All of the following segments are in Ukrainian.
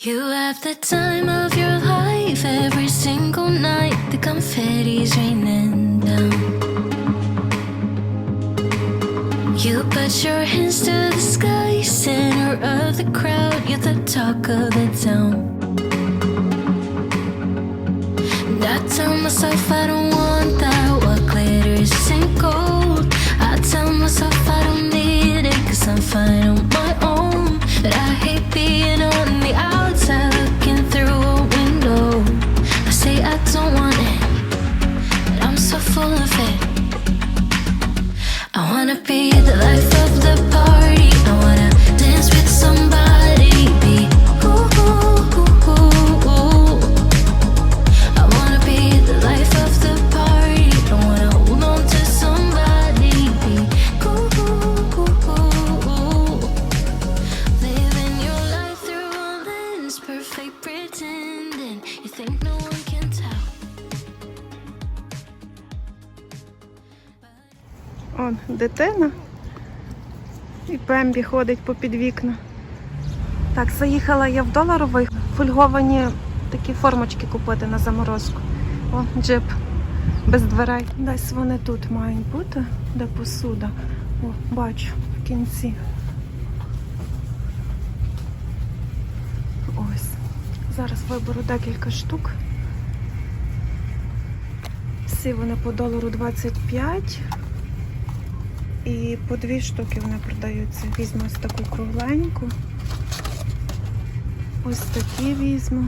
You have the time of your life every single night. The confetti's raining down. You put your hands to the sky, center of the crowd. You're the talk of the town. And I tell myself I don't Он дитина. І Пембі ходить по під вікна. Так, заїхала я в доларовий фольговані такі формочки купити на заморозку. О, джип без дверей. Десь вони тут мають бути, де посуда. О, бачу в кінці. Ось. Зараз виберу декілька штук. Всі вони по долару 25. І по дві штуки вони продаються. Візьму ось таку кругленьку. Ось такі візьму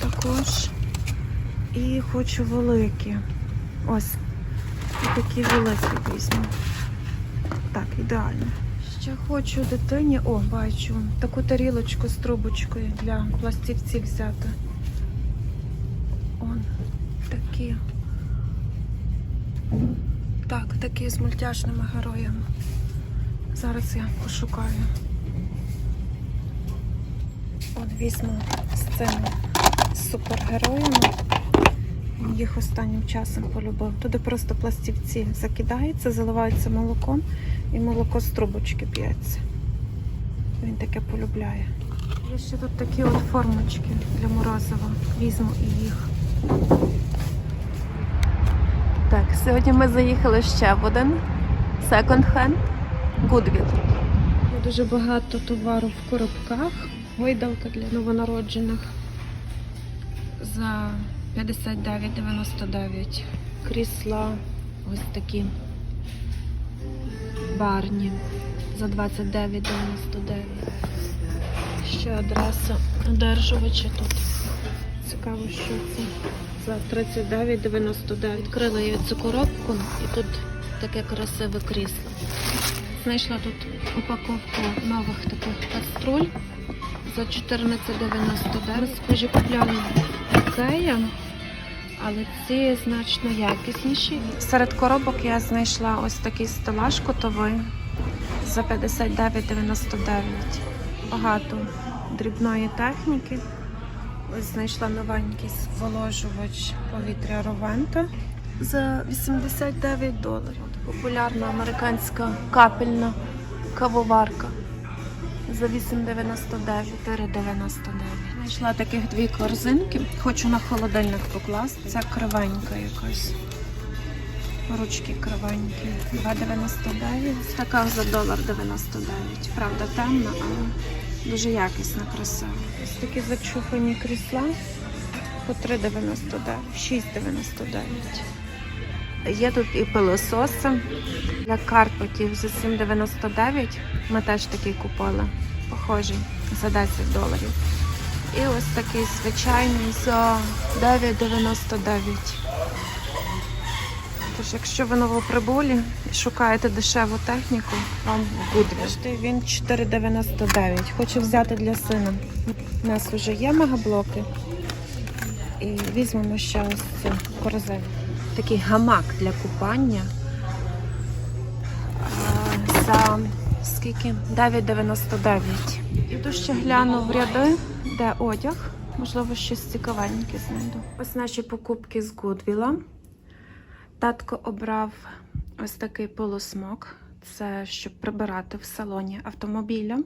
також. І хочу великі. Ось. І такі великі візьму. Так, ідеально. Ще хочу дитині, о, бачу, таку тарілочку з трубочкою для пластівців взяти. Он такі. Так, такі з мультяшними героями. Зараз я пошукаю. От візьму з цими супергероями. Їх останнім часом полюбив. Туди просто пластівці закидаються, заливаються молоком і молоко з трубочки п'ється. Він таке полюбляє. Є ще тут такі от формочки для морозива. Візьму і їх. Сьогодні ми заїхали ще в один секонд-хенд Goodwill. Дуже багато товару в коробках. Гойдалка для новонароджених за 59,99. Крісла ось такі барні за 29,99. Ще адреса одержувача тут. Цікаво, що це за 39,99. Відкрила я цю коробку і тут таке красиве крісло. Знайшла тут упаковку нових таких каструль за 14,99. Схожі купляли Ікея, але ці значно якісніші. Серед коробок я знайшла ось такий стелаж котовий за 59,99. Багато дрібної техніки. Ось знайшла новенький зволожувач повітря Ровента за 89 доларів. Популярна американська капельна кавоварка за 8,99, 4,99. Знайшла таких дві корзинки. Хочу на холодильник покласти. Ця кривенька якась. Ручки кривенькі. 2,99. Така за долар 99. Правда, темна, але дуже якісна, красива. Ось такі зачухані крісла по 3,99, 6,99. Є тут і пилососи для карпетів за 7,99. Ми теж такий купили. Похожий за 10 доларів. І ось такий звичайний за 9,99. Тож, якщо ви новоприбулі і шукаєте дешеву техніку, вам буде. Він 4,99. Хочу взяти для сина. У нас вже є мегаблоки. І візьмемо ще ось цю корзину. Такий гамак для купання. За скільки? 9,99. Іду ще гляну в ряди, де одяг. Можливо, щось цікавеньке знайду. Ось наші покупки з Гудвіла. Татко обрав ось такий полусмок. Це щоб прибирати в салоні автомобіля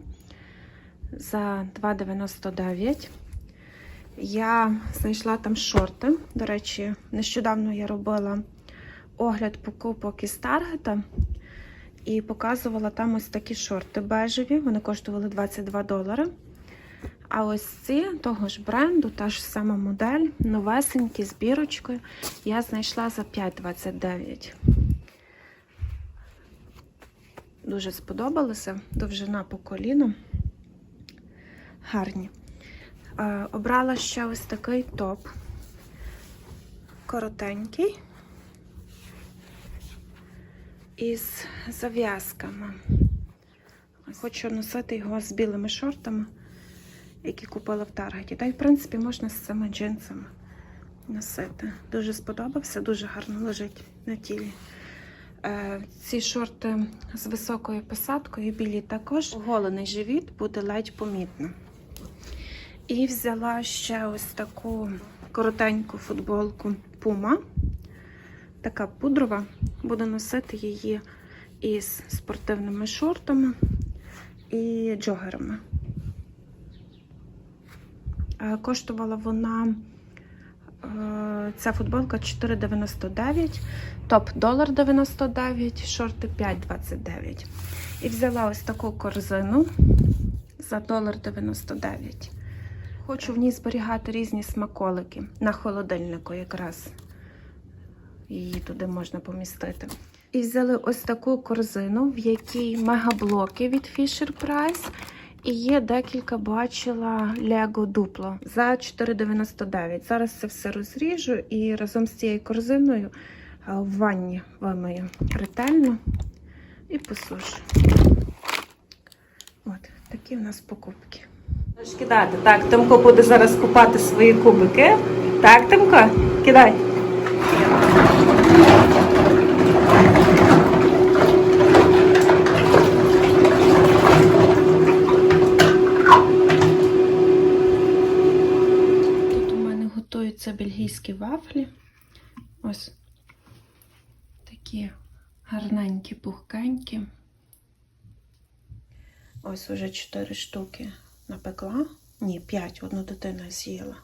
за 2,99. Я знайшла там шорти. До речі, нещодавно я робила огляд покупок із Таргета і показувала там ось такі шорти бежеві. Вони коштували 22 долари. А ось ці того ж бренду, та ж сама модель, новесенькі з бірочкою, я знайшла за 5,29. Дуже сподобалося. Довжина по коліну. Гарні. Е, Обрала ще ось такий топ. Коротенький. Із зав'язками. Хочу носити його з білими шортами, які купила в Таргеті. Та й, в принципі, можна з цими джинсами носити. Дуже сподобався, дуже гарно лежить на тілі. Е, Ці шорти з високою посадкою, білі також. Оголений живіт буде ледь помітно. І взяла ще ось таку коротеньку футболку Puma. Така пудрова. Буду носити її із спортивними шортами і джогерами. Е, Коштувала вона е, ця футболка 4,99, топ долар 99, шорти 5,29. І взяла ось таку корзину за долар 99. Хочу в ній зберігати різні смаколики на холодильнику якраз. Її туди можна помістити. І взяли ось таку корзину, в якій мегаблоки від Fisher Price. І є декілька бачила Lego дупло за 4,99. Зараз це все розріжу і разом з цією корзиною в ванні вимию ретельно і посушу. От, такі в нас покупки. Кидати. Так, Тимко буде зараз купати свої кубики. Так, Тимко, кидай. Тут у мене готуються бельгійські вафлі. Ось такі гарненькі, пухкенькі. Ось уже 4 штуки напекла. Ні, 5, одну дитина з'їла.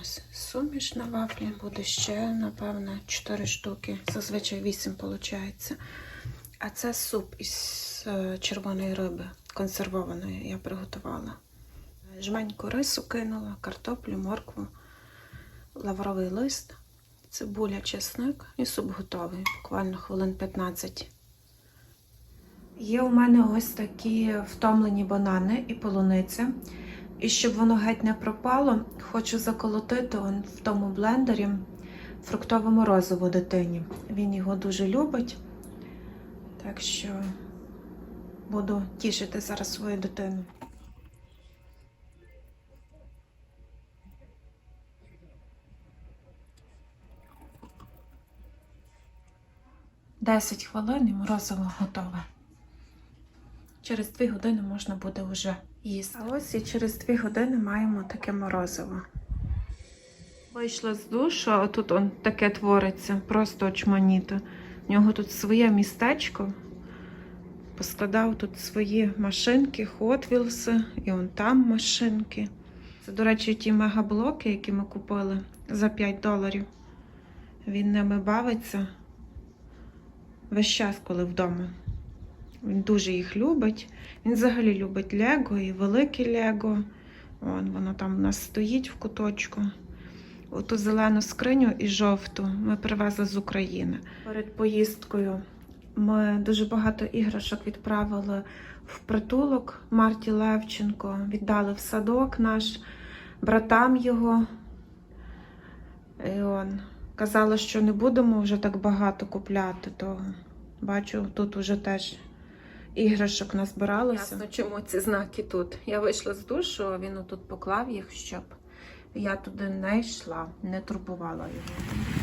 Ось суміш на вафлі буде ще, напевно, 4 штуки. Зазвичай 8 виходить. А це суп із е, червоної риби консервованої я приготувала. Жменьку рису кинула, картоплю, моркву, лавровий лист, цибуля, чесник і суп готовий. Буквально хвилин 15. Є у мене ось такі втомлені банани і полуниця. І щоб воно геть не пропало, хочу заколотити в тому блендері фруктове морозиво дитині. Він його дуже любить. Так що буду тішити зараз свою дитину. Десять хвилин і морозиво готове. Через дві години можна буде вже їсти. А ось і через дві години маємо таке морозиво. Вийшла з душу, а тут он таке твориться, просто очманіто. У нього тут своє містечко. Поскладав тут свої машинки, Wheels, і он там машинки. Це, до речі, ті мегаблоки, які ми купили за 5 доларів. Він ними бавиться весь час, коли вдома. Він дуже їх любить. Він взагалі любить Лего і велике Лего. Вон воно там у нас стоїть в куточку. Оту зелену скриню і жовту ми привезли з України. Перед поїздкою ми дуже багато іграшок відправили в притулок Марті Левченко, віддали в садок наш, братам його. І он, казала, що не будемо вже так багато купляти, то бачу, тут уже теж іграшок назбиралося. Ясно, чому ці знаки тут. Я вийшла з душу, а він отут поклав їх, щоб я туди не йшла, не турбувала його.